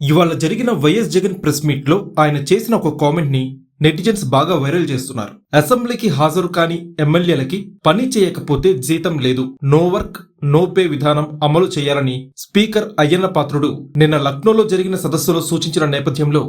ఇవాళ జరిగిన YS Jagan press మీట్లో ఆయన చేసిన ఒక కామెంట్ని నెటిజన్స్ బాగా వైరల్ చేస్తున్నారు. అసెంబ్లీకి హాజరు కాని ఎమ్మెల్యేలకి పని చేయకపోతే జీతం లేదు. నో వర్క్ నో పే విధానం అమలు చేయాలని స్పీకర్ అయ్యన్న పాత్రుడు నిన్న లక్నోలో జరిగిన సదస్సులో సూచించిన నేపథ్యంలో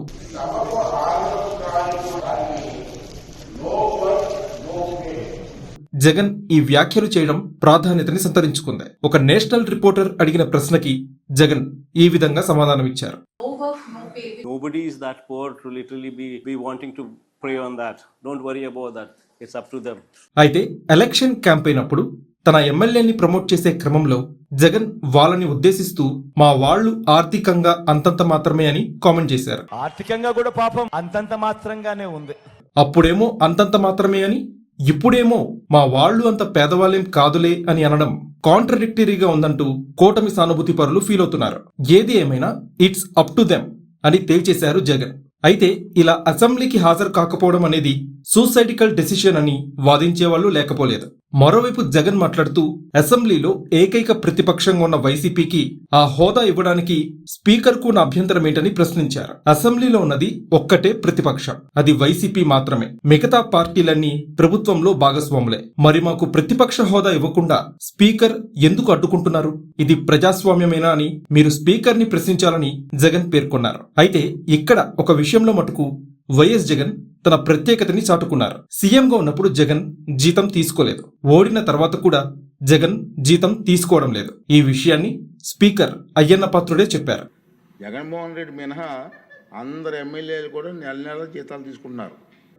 జగన్ ఈ వ్యాఖ్యలు చేయడం ప్రాధాన్యతని సంతరించుకుంది ఒక నేషనల్ రిపోర్టర్ అడిగిన ప్రశ్నకి జగన్ ఈ విధంగా సమాధానమిచ్చారు no work, no pay. Nobody is that poor to literally be, be wanting to prey on that. Don't worry about that. It's up to them. అయితే ఎలక్షన్ క్యాంపెయిన్ అప్పుడు తన ఎమ్మెల్యేని ప్రమోట్ చేసే క్రమంలో జగన్ వాళ్ళని ఉద్దేశిస్తూ మా వాళ్ళు ఆర్థికంగా అంతంత మాత్రమే అని కామెంట్ చేశారు ఆర్థికంగా కూడా పాపం అంతంత మాత్రంగానే ఉంది అప్పుడేమో అంతంత మాత్రమే అని ఇప్పుడేమో మా వాళ్ళు అంత పేదవాళ్ళేం కాదులే అని అనడం కాంట్రడిక్టరీగా ఉందంటూ కూటమి సానుభూతి పరులు ఫీల్ అవుతున్నారు. ఏది ఏమైనా ఇట్స్ అప్ టు దెమ్ అని తేల్చేశారు జగన్. అయితే ఇలా అసెంబ్లీకి హాజరు కాకపోవడం అనేది సూసైడికల్ డెసిషన్ అని వాదించే వాళ్ళు లేకపోలేదు. మరోవైపు జగన్ మాట్లాడుతూ అసెంబ్లీలో ఏకైక ప్రతిపక్షంగా ఉన్న వైసీపీకి ఆ హోదా ఇవ్వడానికి స్పీకర్కు నా అభ్యంతరం ఏంటని ప్రశ్నించారు. అసెంబ్లీలో ఉన్నది ఒక్కటే ప్రతిపక్షం. అది వైసీపీ మాత్రమే. మిగతా పార్టీలన్నీ ప్రభుత్వంలో భాగస్వాములే. మరి మాకు ప్రతిపక్ష హోదా ఇవ్వకుండా స్పీకర్ ఎందుకు అడ్డుకుంటున్నారు? ఇది ప్రజాస్వామ్యమేనా అని మీరు స్పీకర్ని ప్రశ్నించాలని జగన్ పేర్కొన్నారు. అయితే ఇక్కడ ఒక విషయంలో మటుకు వైఎస్ జగన్ తన ప్రత్యేకతని చాటుకున్నారు. సీఎంగా ఉన్నప్పుడు జగన్ జీతం తీసుకోలేదు. ఓడిన తర్వాత కూడా జగన్ జీతం తీసుకోవడం లేదు. ఈ విషయాన్ని స్పీకర్ అయ్యన్న పాత్రుడే చెప్పారు. జగన్మోహన్ రెడ్డి మినహా అందరు ఎమ్మెల్యేలు కూడా నెల నెల జీతాలు తీసుకుంటున్నారు.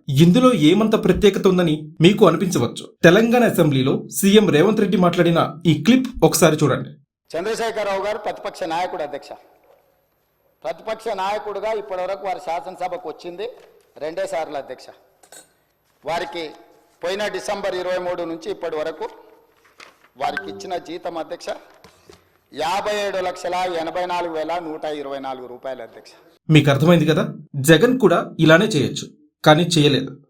ఇందులో ఏమంత ప్రత్యేకత ఉందని మీకు అనిపించవచ్చు. తెలంగాణ అసెంబ్లీలో సీఎం రేవంత్ రెడ్డి మాట్లాడిన ఈ క్లిప్ ఒకసారి చూడండి. చంద్రశేఖరరావు గారు ప్రతిపక్ష నాయకుడు అధ్యక్ష. ప్రతిపక్ష నాయకుడుగా ఇప్పటివరకు వారి శాసనసభకు వచ్చింది. రెండే సార్లు అధ్యక్ష. వారికి పోయిన డిసెంబర్ ఇరవై మూడు నుంచి ఇప్పటి వరకు వారికి ఇచ్చిన జీతం అధ్యక్ష యాభై ఏడు లక్షల ఎనభై నాలుగు వేల నూట ఇరవై నాలుగు రూపాయలు అధ్యక్ష. మీకు అర్థమైంది కదా? జగన్ కూడా ఇలానే చేయొచ్చు కానీ చేయలేదు.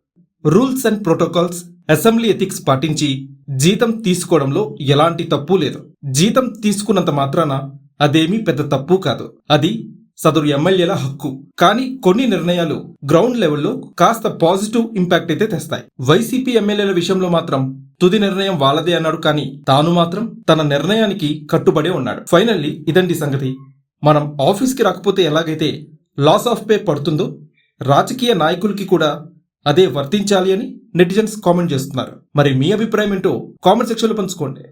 Rules and protocols assembly ethics పాటించి జీతం తీసుకోవడంలో ఎలాంటి తప్పు లేదు. జీతం తీసుకున్నంత మాత్రాన అదేమీ పెద్ద తప్పు కాదు. అది సదరు ఎమ్మెల్యేల హక్కు. కానీ కొన్ని నిర్ణయాలు గ్రౌండ్ లెవెల్లో కాస్త పాజిటివ్ ఇంపాక్ట్ అయితే తెస్తాయి. వైసీపీ ఎమ్మెల్యేల విషయంలో మాత్రం తుది నిర్ణయం వాళ్ళదే అన్నాడు. కానీ తాను మాత్రం తన నిర్ణయానికి కట్టుబడే ఉన్నాడు. ఫైనల్లీ ఇదండి సంగతి. మనం ఆఫీస్కి రాకపోతే ఎలాగైతే లాస్ ఆఫ్ పే పడుతుందో రాజకీయ నాయకులకి కూడా అదే వర్తించాలి అని నెటిజన్స్ కామెంట్ చేస్తున్నారు. మరి మీ అభిప్రాయం ఏంటో కామెంట్ సెక్షన్లో పంచుకోండి.